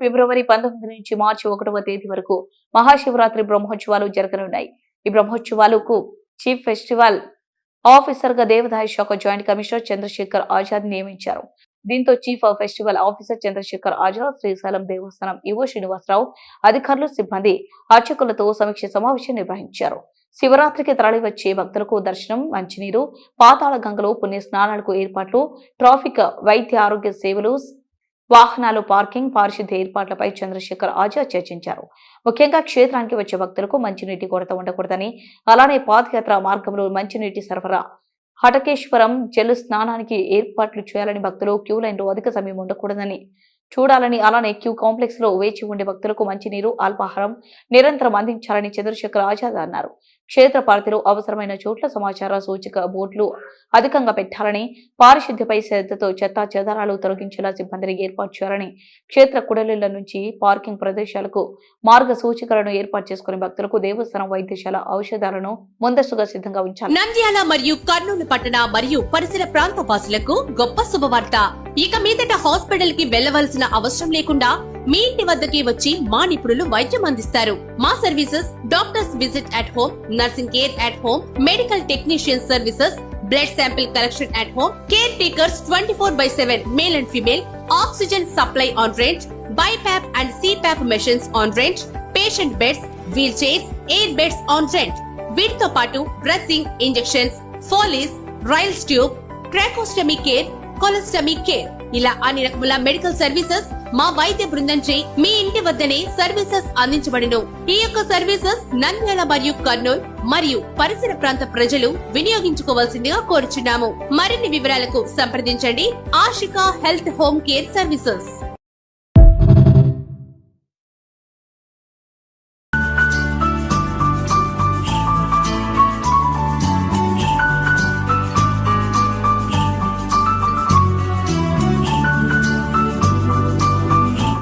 ఫిబ్రవరి పంతొమ్మిది నుంచి మార్చి ఒకటవ తేదీ వరకు మహాశివరాత్రి బ్రహ్మోత్సవాలు జరగనున్నాయి. ఈ బ్రహ్మోత్సవాలకు చీఫ్ ఫెస్టివల్ ఆఫీసర్గా దేవాదాయ శాఖ జాయింట్ కమిషనర్ చంద్రశేఖర్ ఆజాద్ నియమించారు. దీంతో chief of festival officer Chandrashekhar Azad Srisailam Devasthanam EO Srinivasarao అధికారులు సిబ్బంది అర్చకులతో సమీక్ష సమావేశం నిర్వహించారు. శివరాత్రికి తరలివచ్చే భక్తులకు దర్శనం మంచినీరు పాతాళ గంగలో పుణ్య స్నానాలకు ఏర్పాట్లు ట్రాఫిక్ వైద్య ఆరోగ్య సేవలు వాహనాలు పార్కింగ్ పారిశుద్ధ్య ఏర్పాట్లపై చంద్రశేఖర్ ఆజాద్ చర్చించారు. ముఖ్యంగా క్షేత్రానికి వచ్చే భక్తులకు మంచినీటి కొరత ఉండకూడదని అలానే పాదయాత్ర మార్గంలో మంచినీటి సరఫరా. హటకేశ్వరం జల్లు స్నానానికి ఏర్పాట్లు చేయాలని భక్తులు క్యూ లైన్లో అధిక సమయం ఉండకూడదని చూడాలని అలానే క్యూ కాంప్లెక్స్లో వేచి ఉండే భక్తులకు మంచినీరు అల్పాహారం నిరంతరం అందించాలని చంద్రశేఖర్ ఆజాద్ అన్నారు. క్షేత్ర పార్టీలో అవసరమైన చోట్ల సమాచార సూచిక బోర్డులు అధికంగా పెట్టాలని పారిశుద్ధ్యపై శ్రద్ధతో చెత్త చెదారాలు తొలగించేలా సిబ్బందిని ఏర్పాటు చేయాలని క్షేత్ర కుడలిళ్ళ నుంచి పార్కింగ్ ప్రదేశాలకు మార్గ సూచికలను ఏర్పాటు చేసుకుని భక్తులకు దేవస్థానం వైద్యశాల ఔషధాలను ముందస్తుగా సిద్ధంగా ఉంచాలి. నంద్యాల మరియు కర్నూలు పట్టణ మరియు పరిసర ప్రాంత వాసులకు గొప్ప శుభవార్త. ఇక మీదట హాస్పిటల్కి వెళ్ళవలసిన అవసరం లేకుండా మీ ఇంటి వద్దకి వచ్చి మా నిపుణులు వైద్యం అందిస్తారు. మా services doctors visit at home nursing care at home medical technician services blood sample collection at home care takers twenty four by seven male and female oxygen supply on rent BiPAP and CPAP machines on rent patient beds wheel chairs air beds on rent వీటితో పాటు dressing injections Foley's Ryle's tube tracheostomy care colostomy care. ఇలా అన్ని రకముల medical services మా వైద్య బృందంచే మీ ఇంటి వద్దనే services అందించబడును. ఈ యొక్క సర్వీసెస్ నంద్యాల మరియు కర్నూలు మరియు పరిసర ప్రాంత ప్రజలు వినియోగించుకోవాల్సిందిగా కోరుచున్నాము. మరిన్ని వివరాలకు సంప్రదించండి. Ashika health home care services.